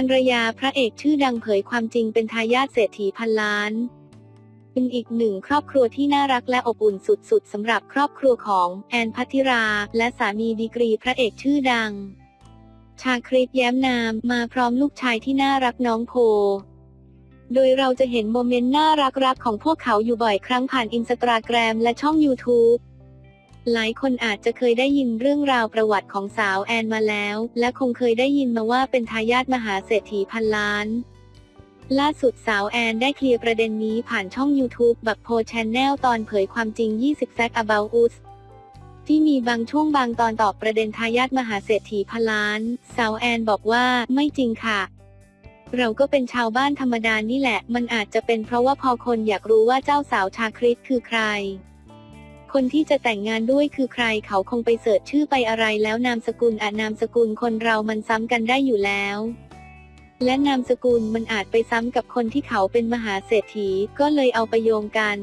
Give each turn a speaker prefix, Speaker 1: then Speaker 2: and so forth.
Speaker 1: ภรรยาพระเอกชื่อดังเผยความจริงเป็นทายาทเศรษฐีพันล้าน เป็นอีกหนึ่งครอบครัวที่น่ารักและอบอุ่นสุดๆสำหรับครอบครัวของแอนพัทิรา และสามีดีกรีพระเอกชื่อดัง ชาคริตแย้มนามมาพร้อมลูกชายที่น่ารักน้องโพโดยเราจะเห็นโมเมนต์น่ารักๆของพวกเขาอยู่บ่อยครั้งผ่านอินสตาแกรมและช่อง YouTube หลายคนอาจจะเคยได้ยินเรื่องราวประวัติของสาวแอนมาแล้ว และคงเคยได้ยินมาว่าเป็นทายาทมหาเศรษฐีพันล้าน ล่าสุดสาวแอนได้เคลียร์ประเด็นนี้ผ่านช่อง YouTube บักโพชแนลตอนเผยความจริง 20 Fact About Us ที่มีบางช่วงบางตอนตอบประเด็นทายาทมหาเศรษฐีพันล้าน สาวแอนบอกว่าไม่จริงค่ะเราก็เป็นชาวบ้านธรรมดานี่แหละ มันอาจจะเป็นเพราะว่าพอคนอยากรู้ว่าเจ้าสาวชาคริสคือใคร คนที่จะแต่งงานด้วยคือใครเขาคงไปเสิร์ชชื่อไปอะไรแล้วนามสกุลอาจนามสกุลคนเรามันซ้ำกันได้อยู่แล้ว และนามสกุลมันอาจไปซ้ำกับคนที่เขาเป็นมหาเศรษฐีก็เลยเอาไปโยงกัน